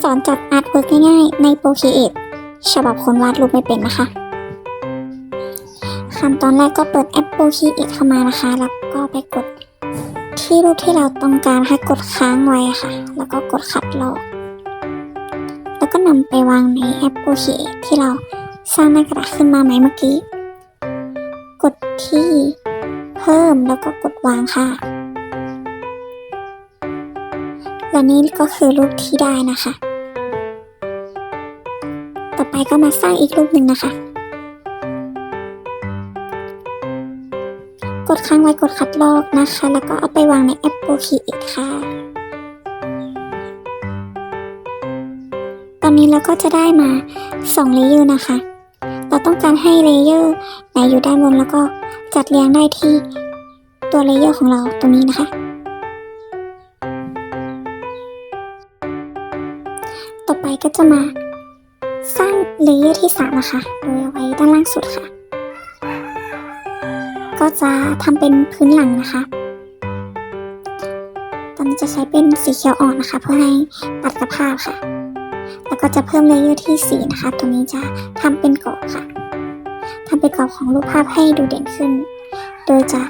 สอนจัดอาร์ตเวิร์กง่ายๆ ในโปรคีเอทฉบับคนวาดรูปไม่เป็นนะคะ ขั้นตอนแรกก็เปิดแอปโปรคีเอทเข้ามานะคะ แล้วก็ไปกดที่รูปที่เราต้องการค่ะกดค้างไว้ค่ะ แล้วก็กดขัดลอกแล้วก็นำไปวางในแอปโปรคีเอทที่เราสร้างหน้ากระดาษขึ้นมาไหมเมื่อกี้ กดที่เพิ่มแล้วก็กดวางค่ะ และนี่ก็คือรูปที่ได้นะคะ ต่อไปก็มาสร้างอีกรูปหนึ่งนะคะ กดค้างไว้กดคัดลอกนะคะ แล้วก็เอาไปวางในแอป Procreate ค่ะ ตอนนี้เราก็จะได้มา2เลเยอร์นะคะ เราต้องการให้เลเยอร์ไหนอยู่ด้านบนแล้วก็จัดเรียงได้ที่ตัวเลเยอร์ของเราตรงนี้นะคะ ไปก็จะมาสร้างเลเยอร์ที่สามนะคะ โดยเอาไว้ด้านล่างสุดค่ะ ก็จะทำเป็นพื้นหลังนะคะ ตอนนี้จะใช้เป็นสีเขียวอ่อนนะคะ เพื่อให้ตัดกับภาพค่ะ แล้วก็จะเพิ่มเลเยอร์ที่สี่นะคะ ตัวนี้จะทำเป็นกรอบค่ะทำเป็นกรอบของรูปภาพให้ดูเด่นขึ้น โดยจะ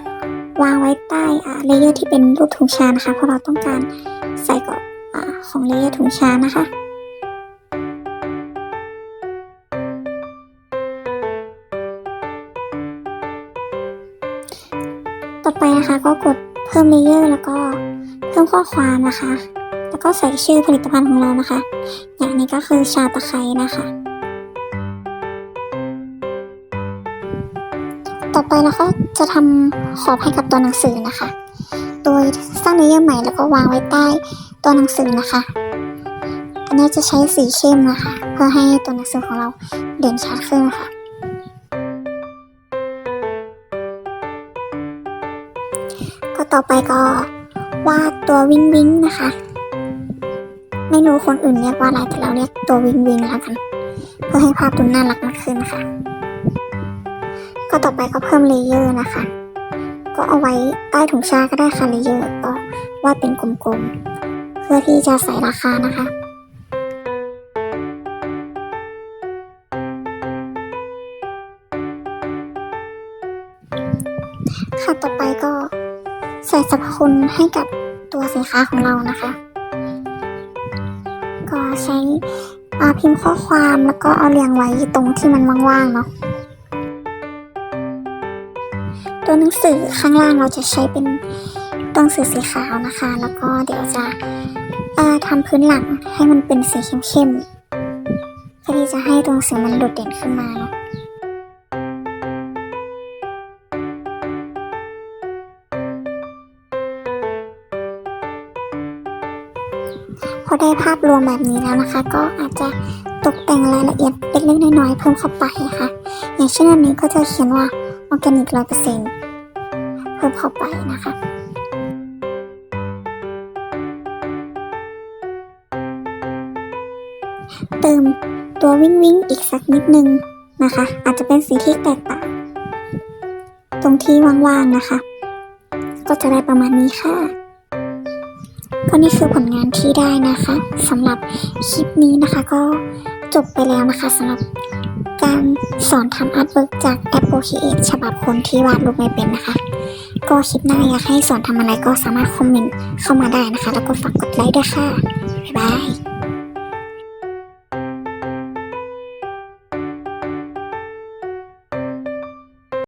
วางไว้ใต้เลเยอร์ที่เป็นรูปถุงชานะคะ เพราะเราต้องการใส่กรอบของเลเยอร์ถุงชานะคะ ต่อไปนะคะ ก็กดเพิ่มเลเยอร์แล้วก็เพิ่มข้อความนะคะ แล้วก็ใส่ชื่อผลิตภัณฑ์ของเรานะคะ อย่างนี้ก็คือชาตะไคร้นะคะ ต่อไปเราก็จะทำขอบให้กับตัวหนังสือนะคะ โดยสร้างเลเยอร์ใหม่แล้วก็วางไว้ใต้ตัวหนังสือนะคะ อันนี้จะใช้สีเข้มนะคะ เพื่อให้ตัวหนังสือของเราเด่นชัดขึ้นค่ะ ต่อไปก็วาดตัววิงวิงนะคะ ไม่รู้คนอื่นเรียกว่าอะไรแต่เราเรียกตัววิงวิงแล้วกัน เพื่อให้ภาพดูน่ารักมากขึ้นค่ะ ก็ต่อไปก็เพิ่มเลเยอร์นะคะ ก็เอาไว้ใต้ถุงชาก็ได้ค่ะเลเยอร์ก็วาดเป็นกลมๆ เพื่อที่จะใส่ราคานะคะค่ะต่อไปก็ ใส่สรรพคุณให้กับตัวสินค้าของเรานะคะ ก็ใช้อพิมพ์ข้อความแล้วก็เอาเรียงไว้ตรงที่มันว่างๆเนาะตัวหนังสือข้างล่างเราจะใช้เป็นตัวหนังสือสีขาวนะคะ แล้วก็เดี๋ยวจะทำพื้นหลังให้มันเป็นสีเข้มๆเพื่อที่จะให้ตัวหนังสือมันโดดเด่นขึ้นมาเนาะ พอได้ภาพรวมแบบนี้แล้วนะคะ ก็อาจจะตกแต่งรายละเอียดเล็กๆน้อยๆเพิ่มเข้าไปค่ะอย่างเช่นอันนี้ก็จะเขียนว่าออร์แกนิกร้อยเปอร์เซ็นต์เพิ่มเข้าไปนะคะเติมตัววิ่งวิ่งอีกสักนิดนึงนะคะ อาจจะเป็นสีที่แตกต่างตรงที่ว่างๆนะคะ ก็จะได้ประมาณนี้ค่ะ ก็นี่คือผลงานที่ได้นะคะสำหรับคลิปนี้นะคะก็จบไปแล้วนะคะสำหรับการสอนทำอาร์ตเวิร์กจากแอป Procreate ฉบับคนที่วาดรูปไม่เป็นนะคะ ก็คลิปหน้าอยากให้สอนทำอะไรก็สามารถคอมเมนต์เข้ามาได้นะคะ แล้วก็ฝากกดไลค์ด้วยค่ะ